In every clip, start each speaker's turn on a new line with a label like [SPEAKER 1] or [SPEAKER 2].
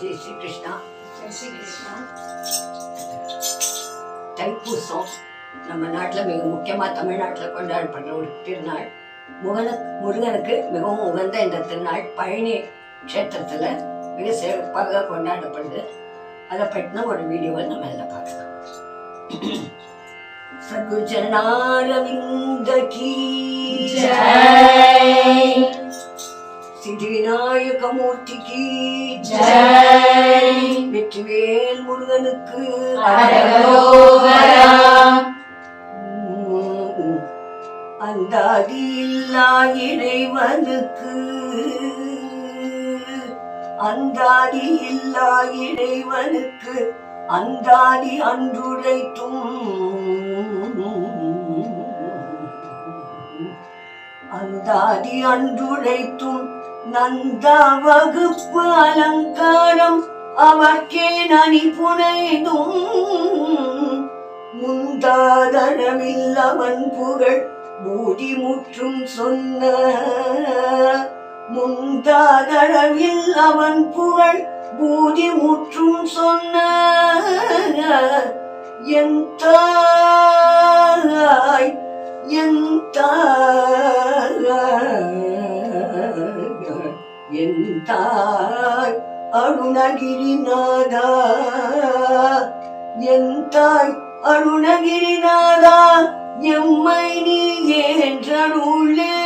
[SPEAKER 1] ஜெய் ஸ்ரீ கிருஷ்ணா
[SPEAKER 2] ஜெய் ஸ்ரீ கிருஷ்ணா
[SPEAKER 1] தைப்பூசம் நம்ம நாட்டில் மிக முக்கியமாக தமிழ்நாட்டில் கொண்டாடப்படுற ஒரு திருநாள். முகன முருகனுக்கு மிகவும் உகந்த இந்த திருநாள் பழனி க்ஷேத்திரத்தில் மிக சிறப்பாக கொண்டாடப்படுது. அதை பற்றின ஒரு வீடியோவை நம்ம இதில் பார்க்கலாம். சகுஜனாரவிந்த கீ.
[SPEAKER 2] ஜெய்
[SPEAKER 1] சித்திவிநாயக மூர்த்திக்கு
[SPEAKER 2] ஜெய்.
[SPEAKER 1] வெற்றிவேல் முருகனுக்கு. அந்தாதி இல்லா இறைவனுக்கு. அந்தாதி இல்லா இறைவனுக்கு. அந்தாதி அன்றுரைத்தும். அந்தாதி அன்றுழைத்தும் நந்த வகுப்பு அலங்காரம் அவர்க்கே நனி புனைதும். முந்தாதரவில் அவன் புகழ் மூடி முற்றும் சொன்ன முந்தாதரவில் அவன் புகழ் பூதி முற்றும் சொன்ன என் தாய் என் தாய். தாய் அருணகிரிநாதா என் தாய் அருணகிரிநாதா எம்மை நீ ஏற்றருளே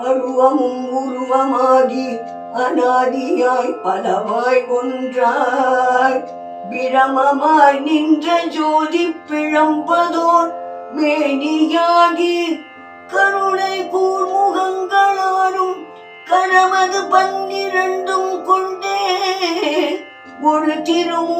[SPEAKER 1] அருவமும் உருவமாகி அனாதியாய் பலவாய் ஒன்றாய். பிரமமாய் நின்ற ஜோதி பிழம்பதோர் மேனியாகி கருணை கூர்முகங்களாலும் கரமது பன்னிரண்டும் கொண்டே ஒரு திருமுருகனாய்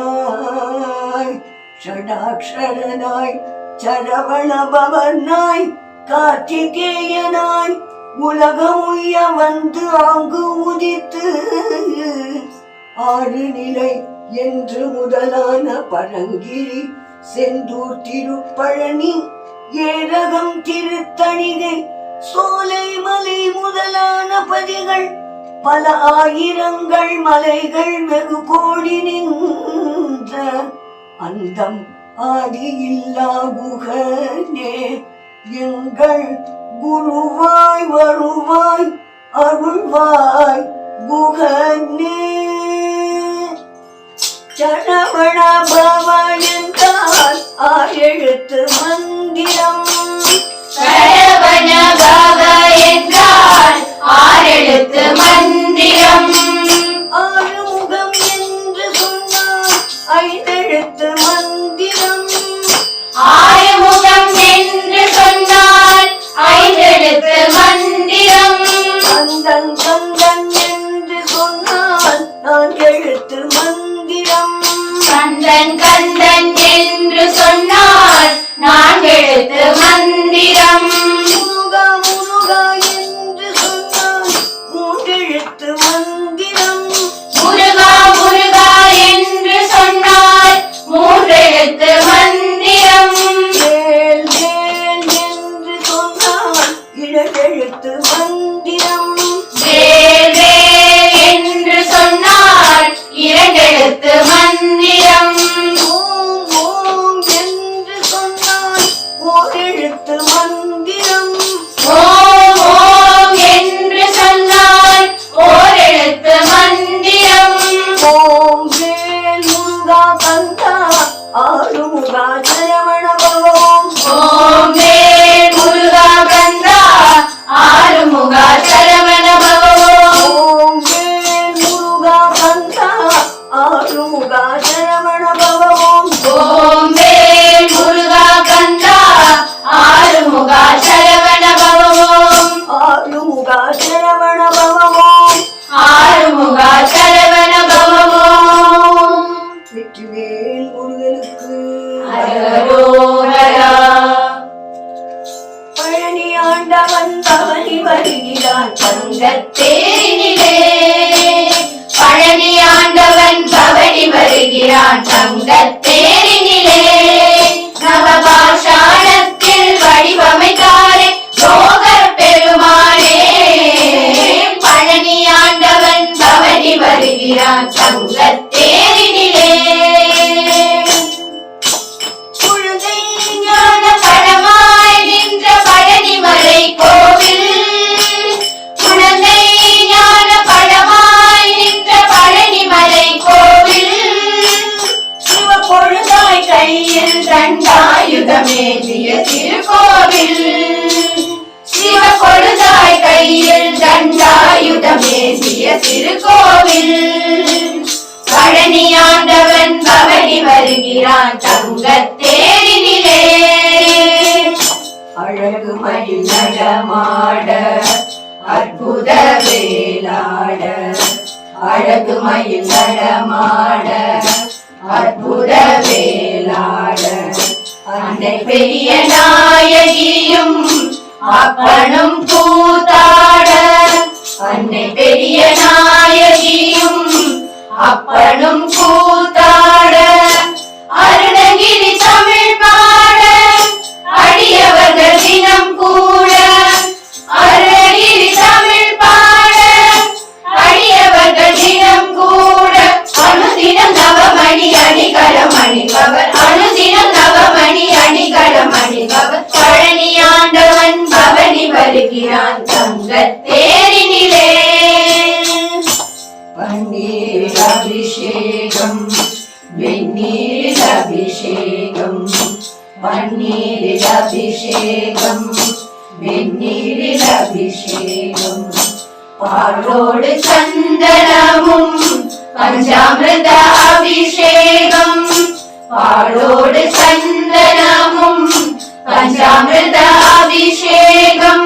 [SPEAKER 1] ஷண்முகனாய் ஷடாக்ஷரனாய் சரவணபவனாய் கார்த்திகேயனாய் உலகமுய்ய வந்து அங்கு உதித்து ஆறு நிலை என்று முதலான பழங்கிரி செந்தூர் திருப்பழனி ஏரகம் திருத்தணிகை சோலை மலை முதலான பதிகள் பல ஆயிரங்கள் மலைகள் வெகு கோடி நின்ற அந்தம் ஆதி இல்லா குகனே எங்கள் குருவாய் வருவாய் அருள்வாய் குகனே. சரவண பவன் என்றால் ஆறெழுத்து மந்திரம்.
[SPEAKER 2] சரவண பவ என்றால் ஆறெழுத்து மந்திரம்.
[SPEAKER 1] இரண்டெழுத்து மந்திரம் மேல்
[SPEAKER 2] முருகனுக்கு. பழனி ஆண்டவன் பவனி வருகிறான். தங்கத்தேரினிலே பழனி
[SPEAKER 1] ஆண்டவன் பவனி வருகிறான்.
[SPEAKER 2] தங்கத்தேரினிலே நவ பாஷாளத்தில்
[SPEAKER 1] வடிவமைத்தாரே போகர்
[SPEAKER 2] பெருமானே.
[SPEAKER 1] பழனி ஆண்டவன் பவனி வருகிறான்.
[SPEAKER 2] தங்கத்தேரினிலே கையில் தண்டாயுதமேந்திய திருக்கோவில். சிவ கொடுதாய் கையில் தண்டாயுதமேந்திய திருக்கோவில். பழனி ஆண்டவன் பவனி வருகிறான் தங்க தேரினிலே.
[SPEAKER 1] அழகு மயில் நடமாட அற்புத வேலாட அழகு மயில் நடமாட அற்புத வேலாட
[SPEAKER 2] அன்னை பெரிய நாயகியும் அப்பனும் கூத்தாட ഞാൻ ചന്ദ്രത്തേരിനിലേ പന്നീരഭിഷേകം വെണ്ണീരഭിഷേകം പന്നീരഭിഷേകം വെണ്ണീരഭിഷേകം. പാടോട് ചന്ദനവും പഞ്ചാമൃത അഭിഷേകം പാടോട് ചന്ദനവും പഞ്ചാമൃത അഭിഷേകം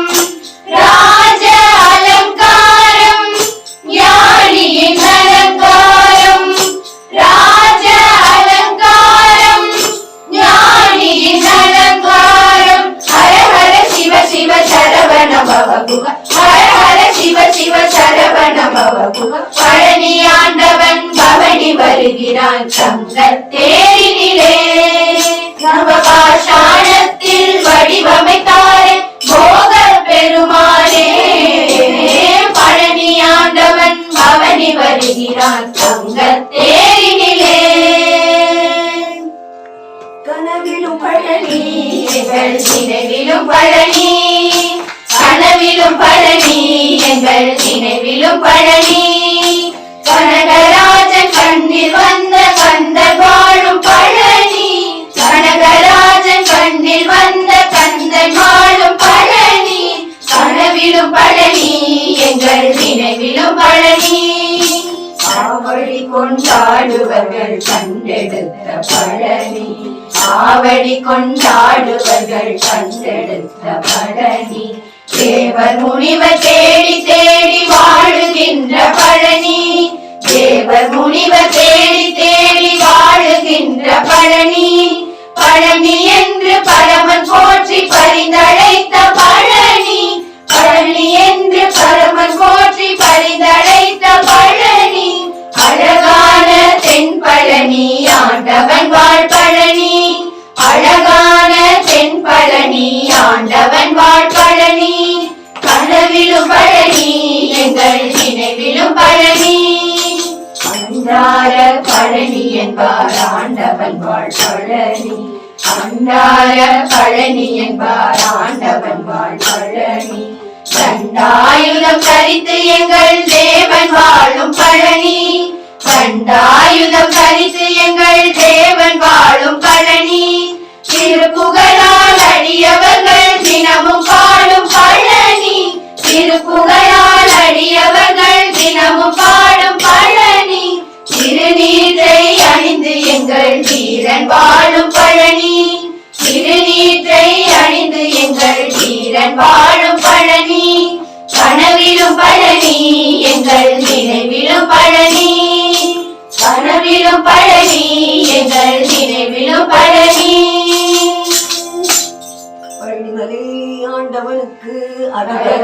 [SPEAKER 2] வருகிறான் தங்கத் தேரினிலே.
[SPEAKER 1] கனவிலும் பழனி.
[SPEAKER 2] எங்கள் நினைவிலும் பழனி. கனவிலும் பழனி. எங்கள் நினைவிலும் பழனி. கனகராஜன் கண்ணில் வந்த கண்டெடுத்த பழனி. ஆவடி கொண்டாடுவர்கள் கண்டெடுத்த பழனி. தேவர் முனிவர் தேடி தேடி வாழுகின்ற பழனி. தேவர் முனிவர் தேடி என்பார் ஆண்டவன் வாழ் பழனி அன்றார பழனி என்பார் ஆண்டவன் வாழ் பழனி கண்டாயுதம் தரித்து எங்கள் தேவன் வாழும் பழனி. கண்டாயுதம் தரித்து எங்கள் தேவன் வாழும் பழனி. திருப்புகழால் அடியவர்கள் தினமும் பாடும் பழனி. திருப்புகழால்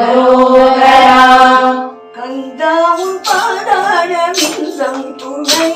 [SPEAKER 2] அரகரோகரா.
[SPEAKER 1] கந்தாவும் பாடாட விந்தம் துணை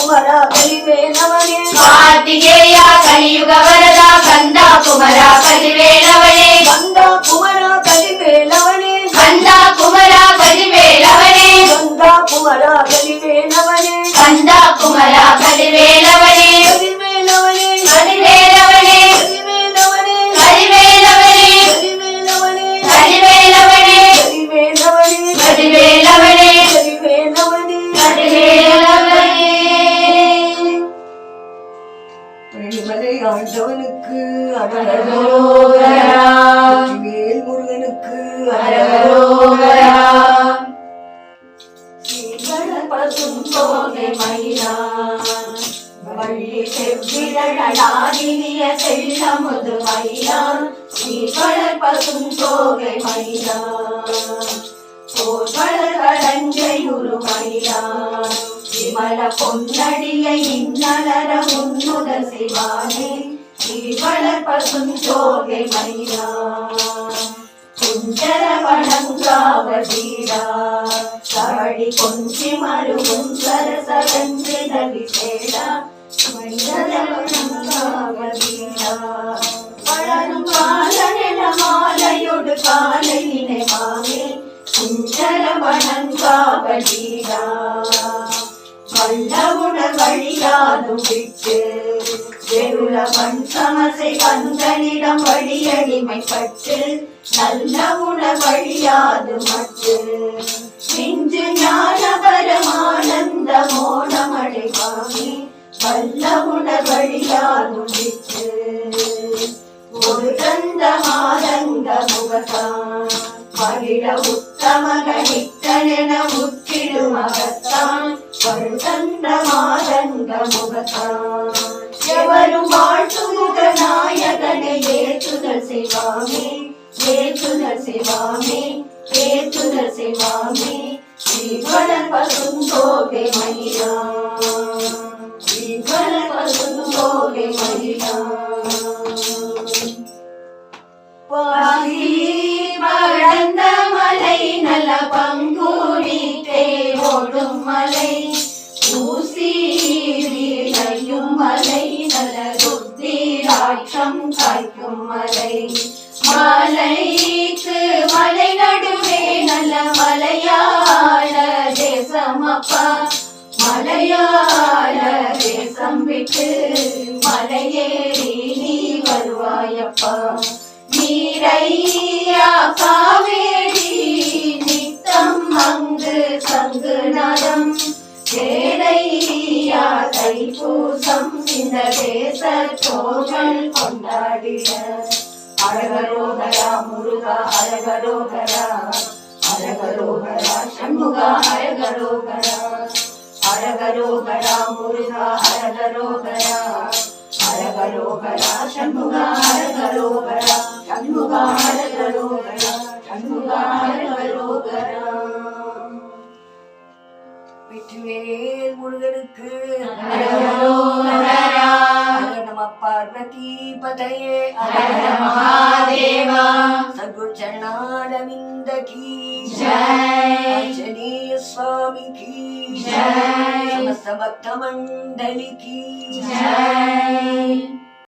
[SPEAKER 2] ಕುಮಾರ
[SPEAKER 1] ಬಲಿವೇ
[SPEAKER 2] ನವನೇ
[SPEAKER 1] ಕಾರ್ತಿಕೇಯ
[SPEAKER 2] ಕಲಿಯುಗ
[SPEAKER 1] ವರದ
[SPEAKER 2] ಕಂದ
[SPEAKER 1] ಕುಮಾರ
[SPEAKER 2] பழனிமலை ஆண்டவனுக்கு. வேல் முருகனுக்கு வள்ளி செவ்விழலாடினிய செல்லமுது மயிலான் ஸ்ரீவளர் பசும் தோகை மயிலான் போர்வளர் கடஞ்சை உரு மயிலான் விமல பொன்னடியை இன்னலர முன்னுத சிவானே ஸ்ரீவளர் பசும் தோகை மயிலான் குஞ்சர வணங்காவதீரா சாடி கொஞ்சி மருவும் சரசரஞ்சிதவி சேடா குஞ்சர வணங்காவதீரா வளரும் காலனில மாலையொடு காலையினை மாமே குஞ்சர வணங்காவதீரா வல்லவுணர் வழியாலும் விட்டு வெறுள மண் சமசை கந்தனிடம் வழியடிமைப்பட்டு நல்ல உணர் வழியாது மட்டு. இன்று ஞானபரமானந்த மோனமடைவாமி வல்ல உணர் வழியாதும் விட்டு. ஒரு தந்த மாதங்க முகத்தான் மகிழ உத்தமகனித்தனென முற்றிடும் அகத்தான் வருத ஏற்றுதல் செய்வாமே ஏற்றுதல் செய்வாமே ஸ்ரீவளர் பசும் தோகை மயிலா ஸ்ரீவளர் பசும் தோகை மயிலா பாதி
[SPEAKER 1] வளர்ந்த மலை நல்ல தேசம் விட்டு மலையேறி நீ வருவாயப்பா. நீரையா காவேரி நித்தம் அங்கு சங்கு நடம் வேலையா தைப்பூசம் இந்த தேச தோழல் கொண்டாடிட. அழகரோகரா முருகா அழகரோகரா அழகரோகரா சண்முகா அழகரோகரா அரகரோகரா முருகா சண்முகா சண்முகா சண்முகா அரகரோகரா
[SPEAKER 2] வெற்றிவேல் முருகனுக்கு. ஹர நம பார்வதி பதையே
[SPEAKER 1] ஹர மகாதேவா.
[SPEAKER 2] சத்குரு சரணாரவிந்த கீ
[SPEAKER 1] જય
[SPEAKER 2] અંજનેય સ્વામી કી
[SPEAKER 1] જય
[SPEAKER 2] સમસ્ત ભક્ત મંડલી કી
[SPEAKER 1] જય